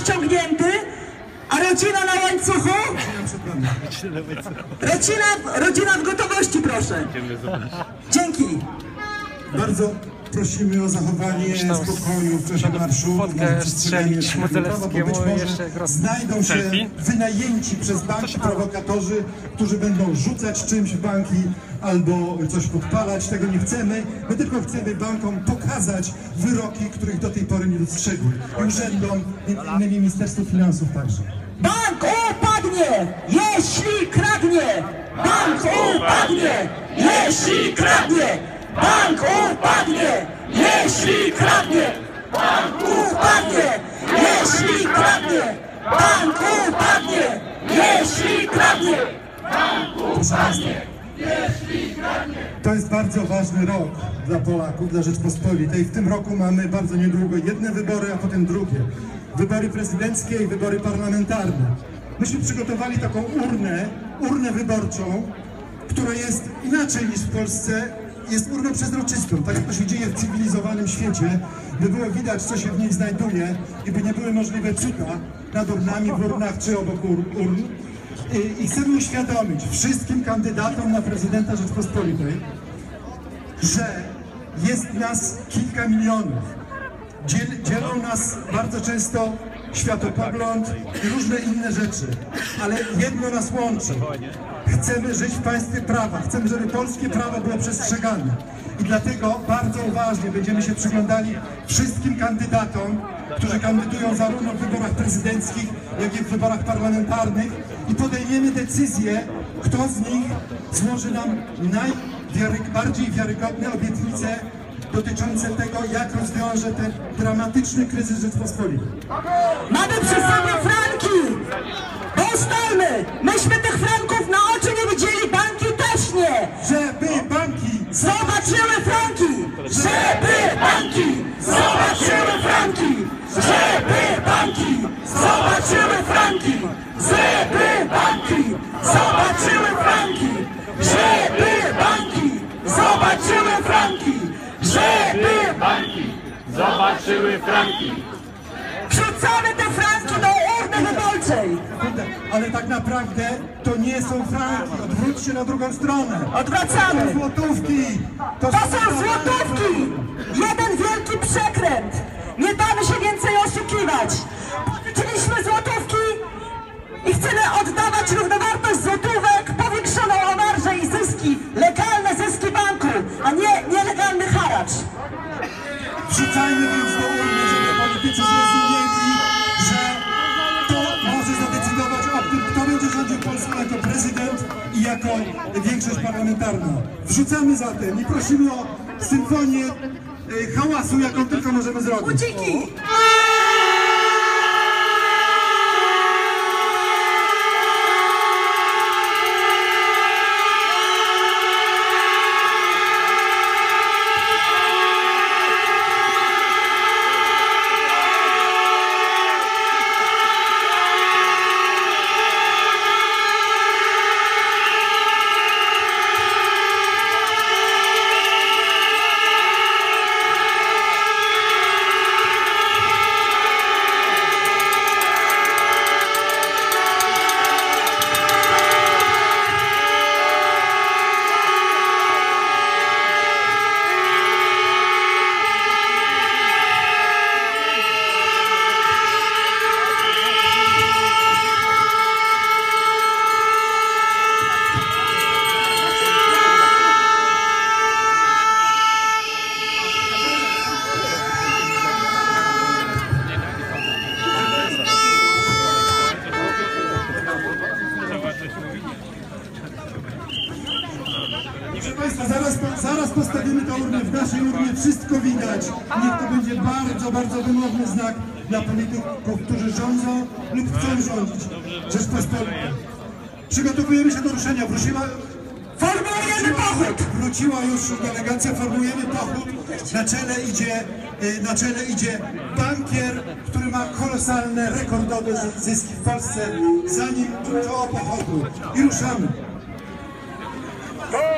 ściągnięty, a rodzina na łańcuchu? Rodzina, rodzina w gotowości, proszę. Dzięki. Bardzo prosimy o zachowanie spokoju w czasie marszu. strzelić może jeszcze jak roz- Znajdą się selfie? wynajęci przez banki prowokatorzy, którzy będą rzucać czymś w banki albo coś podpalać. Tego nie chcemy. My tylko chcemy bankom pokazać wyroki, których do tej pory nie dostrzegły. I urzędom, między innymi Ministerstwu Finansów także. Bank upadnie, jeśli kradnie! Bank upadnie, jeśli kradnie! Bank upadnie, jeśli kradnie! Bank upadnie, jeśli kradnie! Bank upadnie, jeśli kradnie! To jest bardzo ważny rok dla Polaków, dla Rzeczpospolitej. W tym roku mamy bardzo niedługo jedne wybory, a potem drugie. Wybory prezydenckie i wybory parlamentarne. Myśmy przygotowali taką urnę, urnę wyborczą, która jest inaczej niż w Polsce. Jest urną przezroczystą, tak jak to się dzieje w cywilizowanym świecie, by było widać, co się w niej znajduje i by nie były możliwe cuda nad urnami, w urnach czy obok ur- urn. I- I chcemy uświadomić wszystkim kandydatom na prezydenta Rzeczpospolitej, że jest nas kilka milionów. Dziel, dzielą nas bardzo często światopogląd i różne inne rzeczy, ale jedno nas łączy. Chcemy żyć w państwie prawa, chcemy, żeby polskie prawo było przestrzegane. I dlatego bardzo uważnie będziemy się przyglądali wszystkim kandydatom, którzy kandydują zarówno w wyborach prezydenckich, jak i w wyborach parlamentarnych i podejmiemy decyzję, kto z nich złoży nam najbardziej wiarygodne obietnice dotyczące tego, jak rozwiąże ten dramatyczny kryzys Rzeczpospolitej. Mamy przy sobie franki! Bo ustalmy, myśmy tych franków na oczy nie widzieli, banki też nie! Żeby banki Zobaczyły franki! Żeby banki zobaczyły franki! Żeby banki zobaczyły franki! Żeby banki zobaczyły franki! Żeby banki zobaczyły franki! Żeby Banki zobaczyły franki. wrzucamy te franki do urny wyborczej! ale tak naprawdę to nie są franki. Odwróć się na drugą stronę. Odwracamy! To złotówki. To są złotówki! Jeden wielki przekręt! Jako większość parlamentarna. Wrzucamy zatem i prosimy o symfonię y, hałasu, jaką tylko możemy zrobić. Buciki! Zaraz postawimy tę urnę. W naszej urnie wszystko widać. Niech to będzie bardzo, bardzo wymowny znak dla polityków, którzy rządzą lub chcą rządzić Rzeczpospolitej. Przygotowujemy się do ruszenia. Wróciła, Formujemy pochód! wróciła już delegacja, formujemy pochód. Na czele idzie, y, na czele idzie bankier, który ma kolosalne, rekordowe zy- zyski w Polsce. Zanim czoło pochodu. I ruszamy.